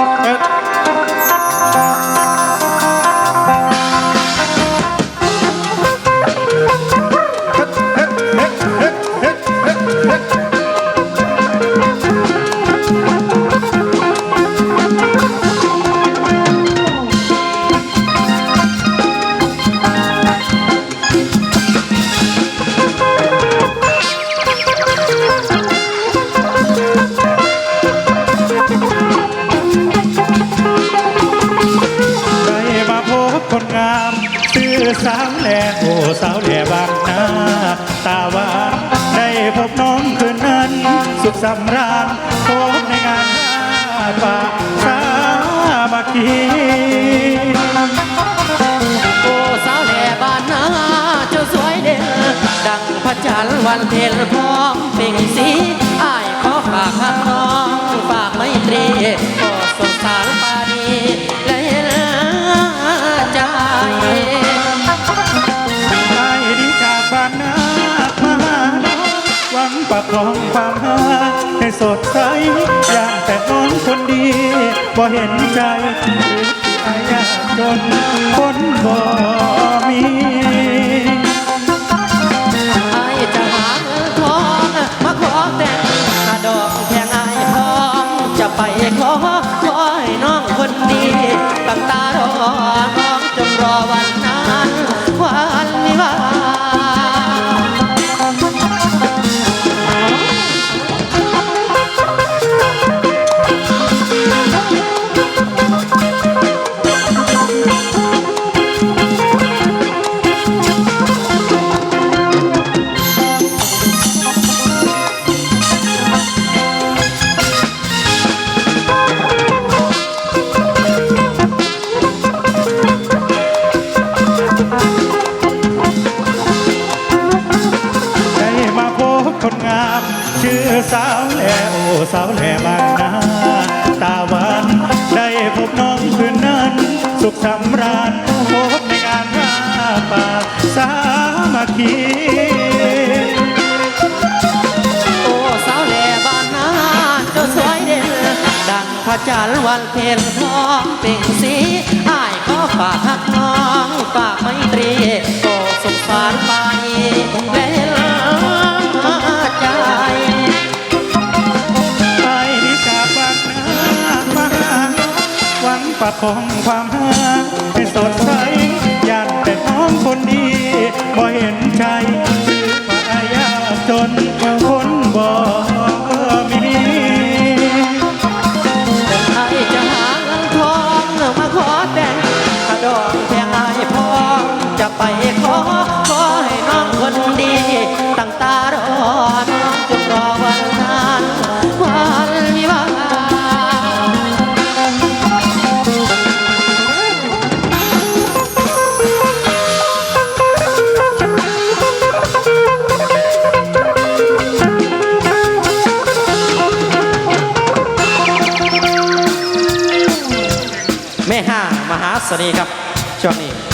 ไคนงามชื่อสาวแหล่โอ้สาวแหล่บางนาตาหวานได้พบน้องคืนนั้น สุขสำราญพบในงานาป่าสามัคคีโอ้สาวแหล่บ้านนาเจ้าสวยเด่นดังพระจันทร์วันเพ็ญพร้อมเปล่งสีอ้ายขอฝากน้องฝากไมตรีก็สงส ประคองความหาให้สดใสอย่างแต่น้องคนดีบ่เห็นใจออายากจนคนบ่มี ชื่อสาวแหล่โอสาวแหล่บางนาตาวานได้พบน้องคืนนั้น สุขสำราญพบในงานผ้าป่าสามัคคีโอ้สาวแหล่บานนาเจ้าสวยเด่นดังพระจันทร์วันเพ็ญพร้อมเปล่งสีอ้ายขอฝากหักน้องฝากไมตรี ของความหาให้สดใส สวัสดีครับช่วงนี้